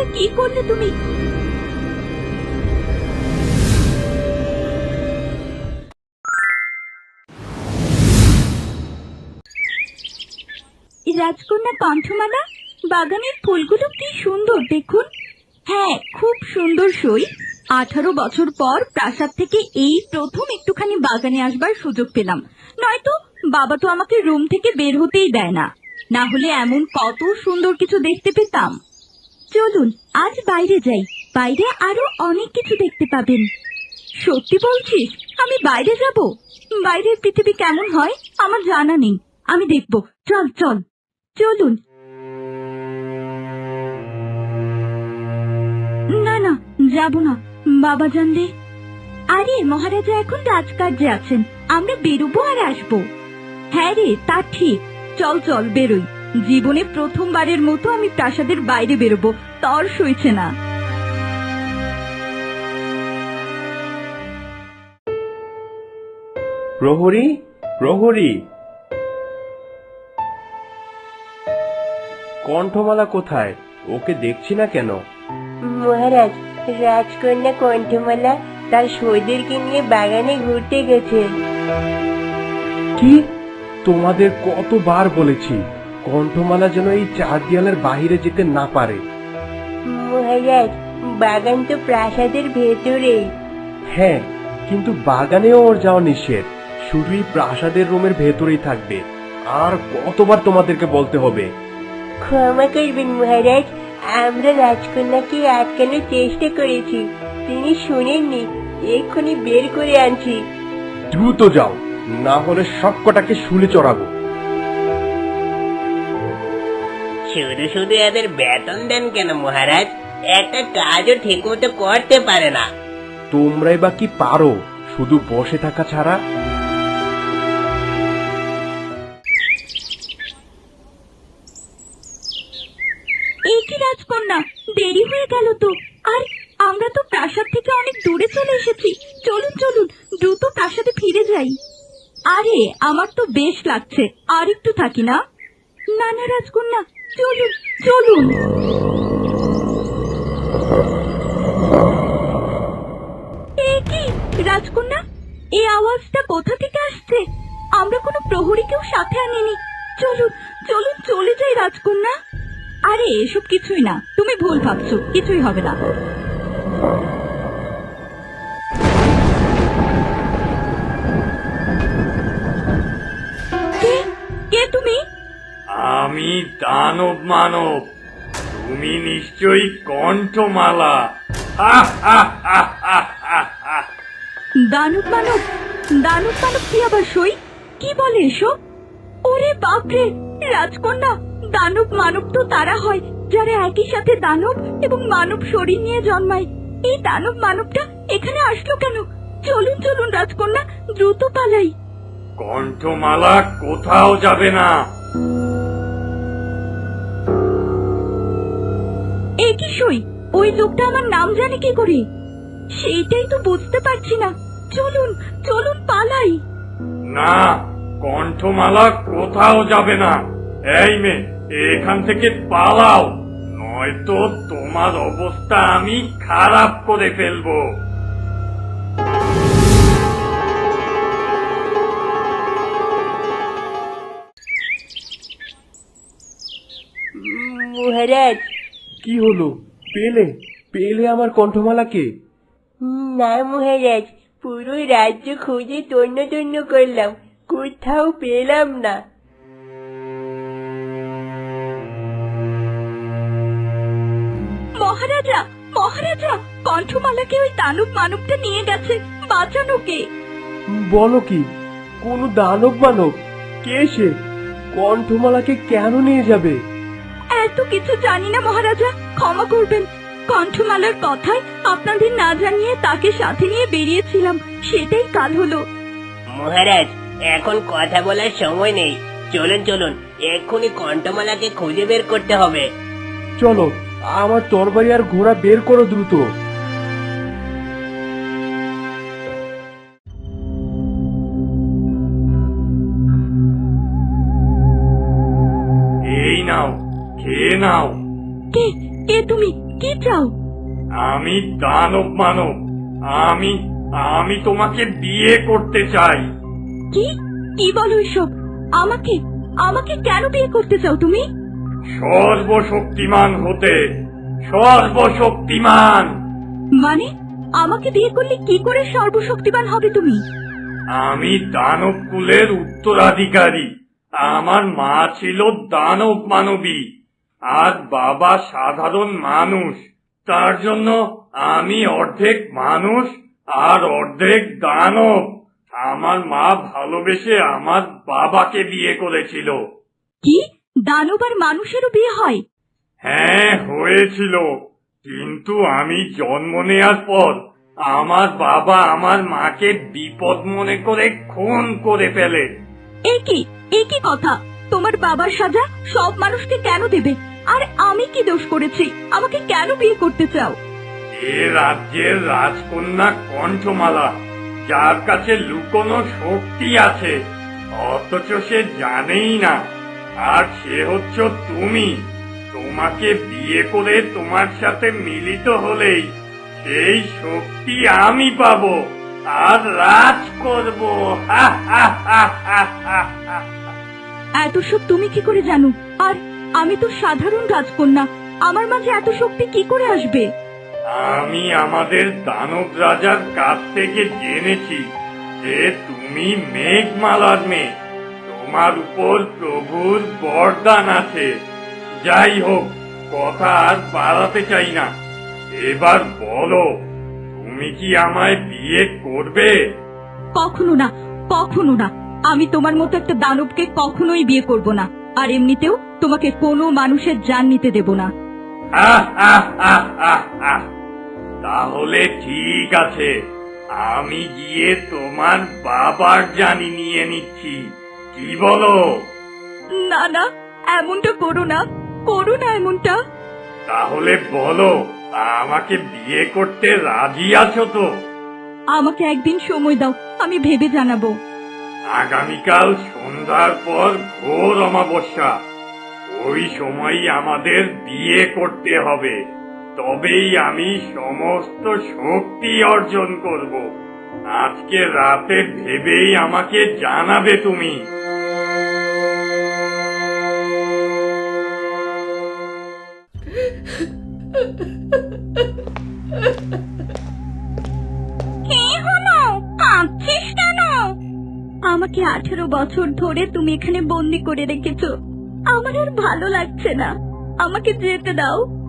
এটা কি করলে তুমি? রাজকন্যা কণ্ঠমালা বাগানের ফুলগুলো কি সুন্দর, দেখুন। হ্যাঁ খুব সুন্দর সই। আঠারো বছর পর প্রাসাদ থেকে এই প্রথম একটুখানি বাগানে আসবার সুযোগ পেলাম। নয়তো বাবা তো আমাকে রুম থেকে বের হতেই দেয় না। না হলে এমন কত সুন্দর কিছু দেখতে পেতাম। চলুন, আজ বাইরে যাই। বাইরে আরও অনেক কিছু দেখতে পাবেন। সত্যি বলছিস, আমি বাইরে যাব? বাইরের পৃথিবী কেমন হয়, আমার জানা নেই। আমি দেখব। চল চল। চলুন। না না, যাব না। বাবা জানলে আরে, মহারাজা এখন রাজকার্যে আছেন। আমরা বেরোবো আর আসব। হ্যাঁ রে, তা ঠিক। চল চল, বেরোই। জীবনে প্রথমবারের মতো আমি প্রাসাদের বাইরে বেরোবো তর সইছে না। প্রহরী প্রহরী। কণ্ঠমালা কোথায়? ওকে দেখছি না কেন? মহারাজ রাজকন্যা কণ্ঠমালা তার সৈদেরকে নিয়ে বাগানে ঘুরতে গেছে। কি? তোমাদের কতবার বলেছি? কণ্ঠমালা যেন এই চার দেয়ালের বাহিরে যেতে না পারে। মহারাজ বাগান তো প্রাসাদের ভেতরেই হ্যাঁ কিন্তু বাগানেও ওর যাওয়া নিষেধ। শুধুই প্রাসাদের রুমের ভেতরেই থাকবে। আর কতবার তোমাদেরকে বলতে হবে? ক্ষমা করবেন মহারাজ আমরা রাজকন্যাকে আটকানোর চেষ্টা করেছি। তিনি শুনেননি এক্ষুনি বের করে আনছি। দ্রুত যাও না হলে সবকটাকে শুলে চড়াবো। শুধু শুধু এদের বেতন দেন কেন মহারাজ? একটা কাজও ঠিকমতো করতে পারে না। তোমরাই বা কি পারো? শুধু বসে থাকা ছাড়া? এই কি রাজকন্যা দেরি হয়ে গেল তো। আর আমরা তো প্রাসাদ থেকে অনেক দূরে চলে এসেছি। চলুন চলুন দ্রুত প্রাসাদে ফিরে যাই। আরে আমার তো বেশ লাগছে। আর একটু থাকি না? না না রাজকন্যা চলুন চলুন। রাজকন্যা? এই আওয়াজটা কোথা থেকে আসছে? আমরা কোনো প্রহরীকেও সাথে আনিনি। চলুন চলুন, চলে যাই, রাজকন্যা। আরে, এসব কিছুই না। তুমি ভুল ভাবছ, কিছুই হবে না। কে তুমি? আমি দানব মানব। তুমি নিশ্চয়ই কণ্ঠমালা। দানব মানব দানব মানব কি আবার সই? কি বলে এসব? ওরে বাপরে রাজকন্যা দানব মানব তো তারা হয় যারা একই সাথে দানব এবং মানব শরীর নিয়ে জন্মায়। এই দানব মানবটা এখানে আসলো কেন? চলুন চলুন রাজকন্যা দ্রুত পালাই। কণ্ঠমালা কোথাও যাবে না। কি সই? ওই লোকটা আমার নাম জানে কি করে? সেইটাই তো বুঝতে পারছি না। চলুন চলুন পালাই। না কণ্ঠমালা কোথাও যাবে না। এই মেয়ে এখান থেকে পালাও। নয়তো তোমার অবস্থা আমি খারাপ করে ফেলব। মহারাজ কি হলো? পেলে? পেলে আমার কণ্ঠমালাকে না মহারাজ পুরো রাজ্য খুঁজে তন্ন তন্ন করলাম। কোথাও পেলাম না। মহারাজা মহারাজা কণ্ঠমালাকে ওই দানব মানবটা নিয়ে গেছে। বাঁচানো কে? বলো কি? কোন দানব মানব? কে সে? কণ্ঠমালাকে কেন নিয়ে যাবে? এত কিছু জানি না মহারাজা। ক্ষমা করবেন। কণ্ঠমালার কথায় আপনাদের না জানিয়ে তাকে সাথে নিয়ে বেরিয়েছিলাম। সেটাই কাল হলো। মহারাজ এখন কথা বলার সময় নেই। চলুন চলুন। এক্ষুনি কণ্ঠমালাকে খুঁজে বের করতে হবে। চলো আমার তরবারি আর ঘোড়া বের করো দ্রুত। এই নাও খেয়ে নাও। কে? কে তুমি? কি চাও? আমি দানব মানব। আমি আমি তোমাকে বিয়ে করতে চাই। কি? কি বলো এসব? আমাকে আমাকে কেন বিয়ে করতে চাও তুমি? সর্বশক্তিমান হতে সর্বশক্তিমান। মানে আমাকে বিয়ে করলে কি করে সর্বশক্তিমান হবে তুমি? আমি দানব কুলের উত্তরাধিকারী। আমার মা ছিল দানব মানবী। আর বাবা সাধারণ মানুষ। তার জন্য আমি অর্ধেক মানুষ আর অর্ধেক দানব। আমার মা ভালোবেসে আমার বাবাকে বিয়ে করেছিল। কি? দানব আর মানুষেরও বিয়ে হয়? হ্যাঁ হয়েছিল। কিন্তু আমি জন্ম নেয়ার পর আমার বাবা আমার মাকে বিপদ মনে করে খুন করে ফেলে। এ কি? এ কি কথা? তোমার বাবার সাজা সব মানুষকে কেন দেবে? আর আমি কি দোষ করেছি? আমাকে কেন বিয়ে করতে চাও? এ রাজ্যের রাজকন্যা কণ্ঠমালা যার কাছে লুকোনো শক্তি আছে অথচ সে জানেই না। আর সে হচ্ছ তুমি। তোমাকে বিয়ে করে তোমার সাথে মিলিত হলেই সেই শক্তি আমি পাবো আর রাজ করব। এত সব তুমি কি করে জানো? আর আমি তো সাধারণ রাজকন্যা। আমার মাঝে এত শক্তি কি করে আসবে? আমি আমাদের দানব রাজার কাছ থেকে জেনেছি যে তুমি মেঘমালার মেয়ে। তোমার উপর প্রভুর বরদান আছে। যাই হোক কথা আর বাড়াতে চাই না। এবার বলো তুমি কি আমায় বিয়ে করবে? কখনো না কখনো না। আমি তোমার মতো একটা দানবকে কখনোই বিয়ে করব না। আর এমনিতেও তোমাকে কোনো মানুষের জান নিতে দেব না। তাহলে ঠিক আছে। আমি গিয়ে তোমার বাবার জানি নিয়ে নিচ্ছি। কি বলো? না না এমনটা করো না। করো না এমনটা। তাহলে বলো আমাকে বিয়ে করতে রাজি আছো তো? আমাকে একদিন সময় দাও আমি ভেবে জানাব। আগামীকাল সন্ধ্যার পর ঘোর অমাবস্যা। ওই সময়ই আমাদের বিয়ে করতে হবে। তবেই আমি সমস্ত শক্তি অর্জন করব। আজকে রাতে ভেবেই আমাকে জানাবে তুমি। কে হলো? কাঁদছিস কেন আমাকে আঠেরো বছর ধরে তুমি এখানে বন্দি করে রেখেছো। আমার আর ভালো লাগছে না। আমাকে যেতে দাও।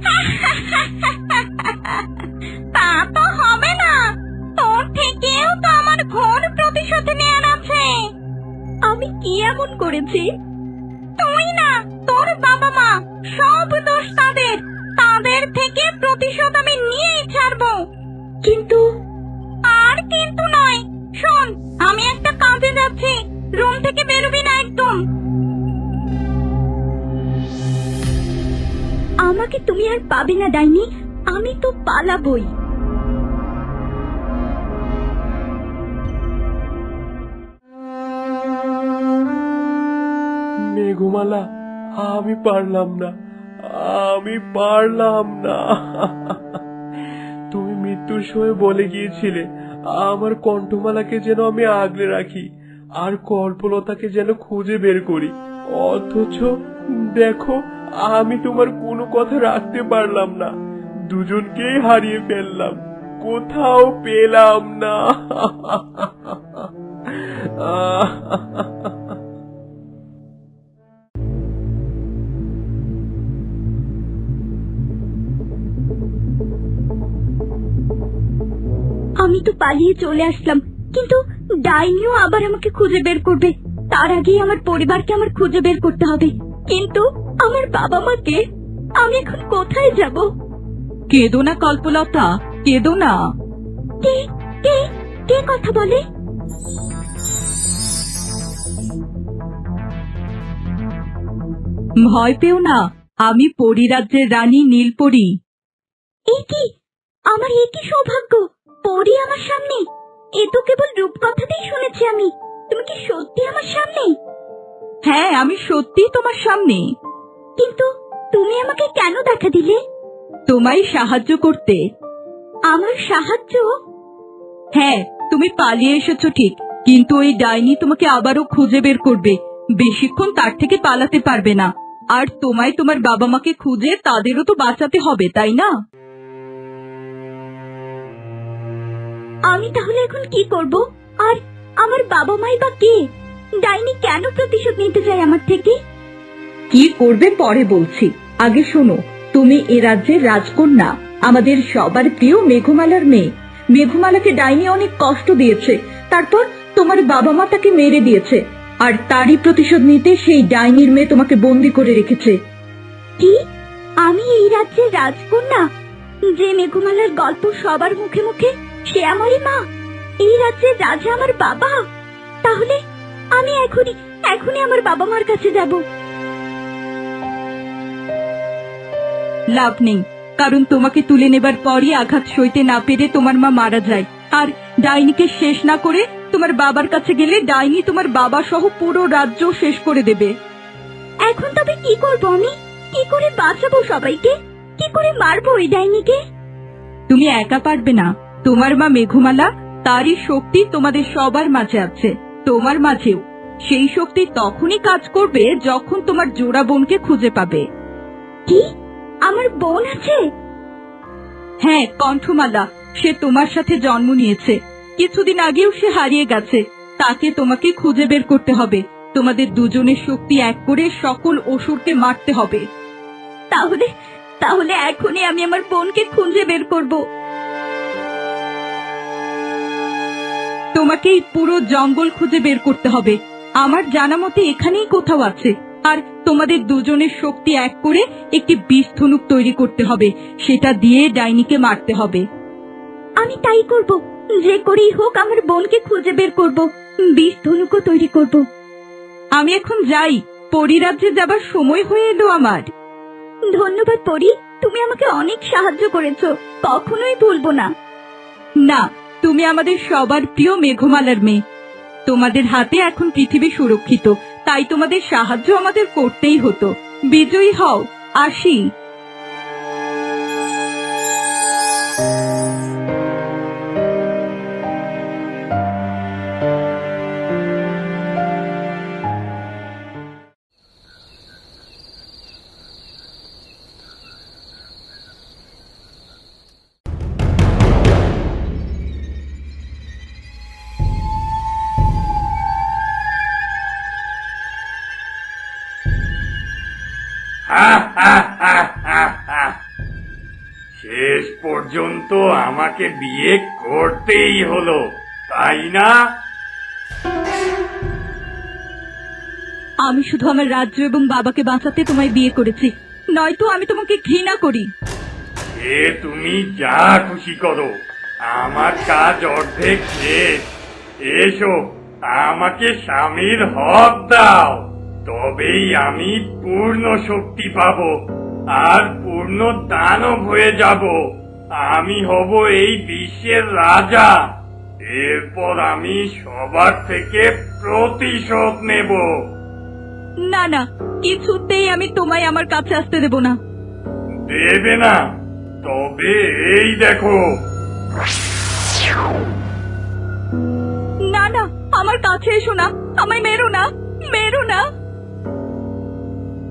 তা তো হবে না। তোর থেকেও তো আমার ঘোর প্রতিশোধ নেওয়ার আছে। আমি কি এমন করেছি? তুই না, তোর বাবা মা, সব দোষ তাদের। তাদের থেকে প্রতিশোধ আমি নিয়েই ছাড়বো। কিন্তু, আর কিন্তু নয়। শোন, আমি একটা কাজে যাচ্ছি রুম থেকে বেরোবি না একদম। আমাকে তুমি আর পাবে না, ডাইনি। আমি তো পালাবই। মেঘমালা, আমি পারলাম না। আমি পারলাম না। তুমি মৃত্যুর সময় বলে গিয়েছিলে। আমার কণ্ঠমালাকে যেন আমি আগলে রাখি, আর কল্পলতাকে যেন খুঁজে বের করি। অথচ, দেখো, আমি তোমার কোনো কথা রাখতে পারলাম না। দুজনকেই হারিয়ে ফেললাম। কোথাও পেলাম না। আমি তো পালিয়ে চলে আসলাম কিন্তু ডাইনিও আবার আমাকে খুঁজে বের করবে। তার আগেই আমার পরিবারকে আমার খুঁজে বের করতে হবে। কিন্তু আমার বাবা মাকে আমি এখন কোথায় যাব? কেদো না কল্পলতা কেদো না। কে কে কে কথা বলে? ভয় পেও না আমি পরিরাজ্যের রানী নীলপরি। এ কি? আমার এ কি সৌভাগ্য? পরি আমার সামনে। এ তো কেবল রূপকথাতেই শুনেছি আমি। তুমি কি সত্যি আমার সামনে? হ্যাঁ আমি সত্যি তোমার সামনে। কিন্তু তুমি আমাকে কেন দেখা দিলে? তোমায় সাহায্য করতে। আমার সাহায্য? হ্যাঁ তুমি পালিয়ে এসেছ ঠিক কিন্তু ওই ডাইনি তোমাকে আবারও খুঁজে বের করবে। বেশিক্ষণ তার থেকে পালাতে পারবে না। আর তোমায় তোমার বাবা মাকে খুঁজে তাদেরও তো বাঁচাতে হবে তাই না? আমি তাহলে এখন কি করব? আর আমার বাবা মাই বা কে? ডাইনি কেন প্রতিশোধ নিতে চায় আমার থেকে? কি করবে পরে বলছি। আগে শোনো তুমি এ রাজ্যের রাজকন্যা আমাদের সবার প্রিয় মেঘমালার মেয়ে। মেঘমালাকে ডাইনি অনেক কষ্ট দিয়েছে তারপর তোমার বাবা মা তাকে মেরে দিয়েছে আর তারই প্রতিশোধ নিতে সেই ডাইনির মেয়ে তোমাকে বন্দি করে রেখেছে। কি? আমি এই রাজ্যের রাজকন্যা? যে মেঘমালার গল্প সবার মুখে মুখে সে আমারই মা। এই রাজ্যের রাজা আমার বাবা। তাহলে আমি এখনই এখনই আমার বাবা মার কাছে যাব। লাভ নেই কারণ তোমাকে তুলে নেবার পরই আঘাত সইতে না পেরে তোমার মা মারা যায়। আর ডাইনিকে শেষ না করে তোমার বাবার কাছে গেলে ডাইনি তোমার বাবা সহ পুরো রাজ্য শেষ করে দেবে। এখন তবে কি করব আমি? কি করে বাঁচাবো সবাইকে? কি করে মারবো ওই ডাইনিকে? তুমি একা পারবে না। তোমার মা মেঘমালা তারই শক্তি তোমাদের সবার মাঝে আছে। তোমার মাঝেও। সেই শক্তি তখনই কাজ করবে যখন তোমার জোড়া বোনকে খুঁজে পাবে। কি? আমার বোন আছে? হ্যাঁ কণ্ঠমালা সে তোমার সাথে জন্ম নিয়েছে। কিছুদিন আগেও সে হারিয়ে গেছে। তাকে তোমাকে খুঁজে বের করতে হবে। তোমাদের দুজনের শক্তি এক করে সকল অসুরকে মারতে হবে। তাহলে তাহলে এখনই আমি আমার বোনকে খুঁজে বের করব। তোমাকে এই পুরো জঙ্গল খুঁজে বের করতে হবে। আমার জানা মতে এখানেই কোথাও আছে। আর তোমাদের দুজনের শক্তি এক করে একটি বিষ ধনুক তৈরি করতে হবে। সেটা দিয়ে ডাইনিকে মারতে হবে। আমি তাই করব। যে করেই হোক আমার বোনকে খুঁজে বের করব। বিষ ধনুকও তৈরি করব। আমি এখন যাই। পরিরাজ্যে যাবার সময় হয়ে এলো আমার। ধন্যবাদ পরি। তুমি আমাকে অনেক সাহায্য করেছ। কখনোই ভুলবো না। না তুমি আমাদের সবার প্রিয় মেঘমালার মেয়ে। তোমাদের হাতে এখন পৃথিবী সুরক্ষিত, তাই তোমাদের সাহায্য আমাদের করতেই হতো। বিজয়ী হও আসি পর্যন্ত আমাকে বিয়ে করতেই হলো তাই না? আমি শুধু আমার রাজ্য এবং বাবাকে বাঁচাতে তোমায় বিয়ে করেছি। নয়তো আমি তোমাকে ঘৃণা করি। এ তুমি যা খুশি করো আমার কাজ অর্ধেক শেষ। এসো আমাকে স্বামীর হক দাও তবেই আমি পূর্ণ শক্তি পাবো আর পূর্ণ দানব হয়ে যাব। আমি হব এই বিশ্বের রাজা। এরপর আমি সবার থেকে প্রতিশোধ নেব। না না কিছুতেই আমি তোমায় আমার কাছে আসতে দেব না। দেবে না। তবে এই দেখো। না না আমার কাছে এসো না। আমায় মেরো না মেরো না।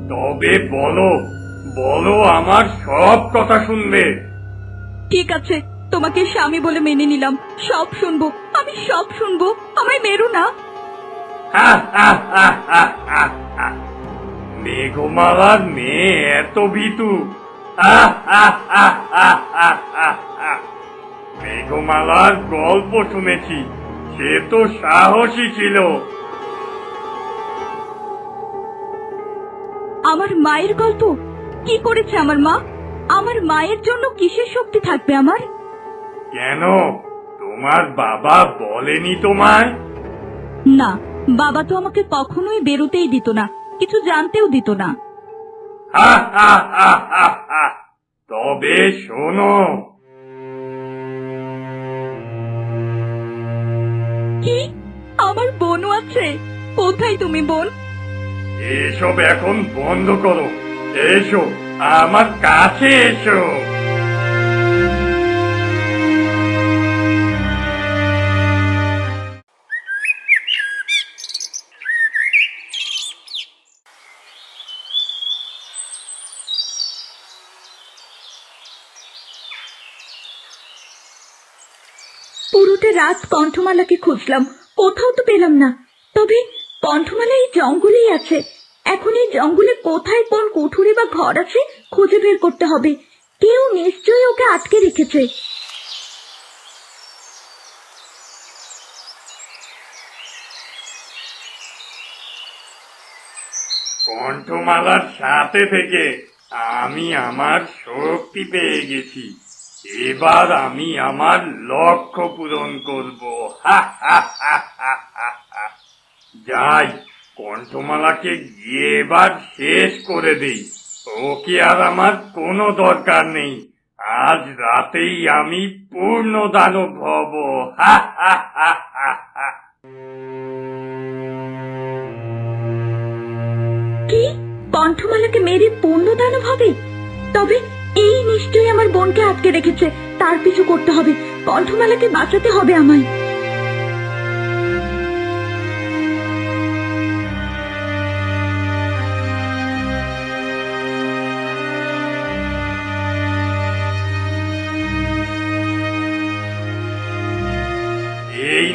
তবে বলো বলো আমার সব কথা শুনবে। ঠিক আছে তোমাকে স্বামী বলে মেনে নিলাম। সব শুনব আমি সব শুনব আমায় মেরো না। মেঘমালার মেয়ে এত ভীতু। মেঘমালার গল্প শুনেছি সে তো সাহসী ছিল। আমার মায়ের গল্প? কি করেছে আমার মা? আমার মায়ের জন্য কিসের শক্তি থাকবে আমার? কেন? তোমার বাবা বলেনি তোমায়? না বাবা তো আমাকে কখনোই বেরোতেই দিত না কিছু জানতেও দিত না। তবে শোনো। কি? আমার বোনও আছে। কোথায় তুমি বোন? এসব এখন বন্ধ করো। এসো। আমার কাছে এসো। পুরোটা রাত কণ্ঠমালাকে খুঁজলাম। কোথাও তো পেলাম না। তবে কণ্ঠমালা এই জঙ্গলেই আছে। এখন এই জঙ্গলে কোথায় কোন কুঠুরি বা ঘর আছে খুঁজে বের করতে হবে। কেউ নিশ্চয়ই ওকে আটকে রেখেছে। কণ্ঠমালার সাথে থেকে আমি আমার শক্তি পেয়ে গেছি। এবার আমি আমার লক্ষ্য পূরণ করব। যাই। কণ্ঠমালাকে গিয়ে এবার শেষ করে দেই। ওকে আর আমার কোনো দরকার নেই। আজ রাতেই আমি পূর্ণ দানব হব। হা হা হা হা হা। কি? কণ্ঠমালাকে মেরে পূর্ণ দানব হবে? তবে এই নিশ্চয়ই আমার বোনকে আটকে রেখেছে। তার পিছু করতে হবে। কণ্ঠমালাকে বাঁচাতে হবে আমায়।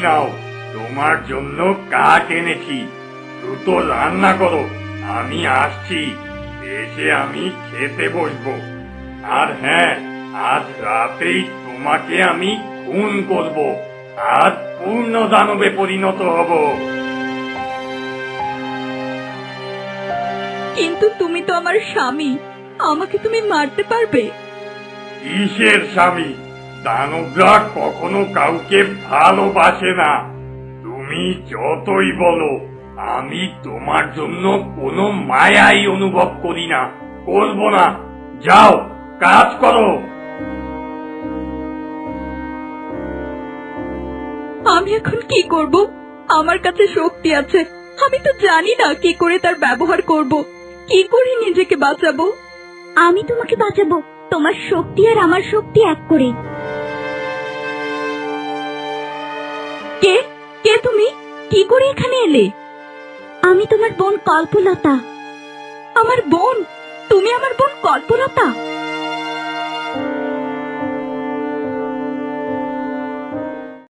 নাও। তোমার জন্য কাঠ এনেছি। দ্রুত রান্না করো। আমি আসছি। এসে আমি খেতে বসবো। আর হ্যাঁ আজ রাতেই তোমাকে আমি খুন করব। আর পূর্ণ দানবে পরিণত হব। কিন্তু তুমি তো আমার স্বামী। আমাকে তুমি মারতে পারবে? কিসের স্বামী? দানবরা কখনো কাউকে ভালোবাসে না। তুমি যতই বলো আমি তোমার জন্য কোনো মায়াই অনুভব করি না। করব না যাও কাজ করো। আমি এখন কি করব? আমার কাছে শক্তি আছে। আমি তো জানি না কি করে তার ব্যবহার করব। কি করে নিজেকে বাঁচাবো? আমি তোমাকে বাঁচাবো। তোমার শক্তি আর আমার শক্তি এক করে কে? কে তুমি? কি করে এখানে এলে? আমি তোমার বোন কল্পলতা। আমার বোন? তুমি আমার বোন কল্পলতা?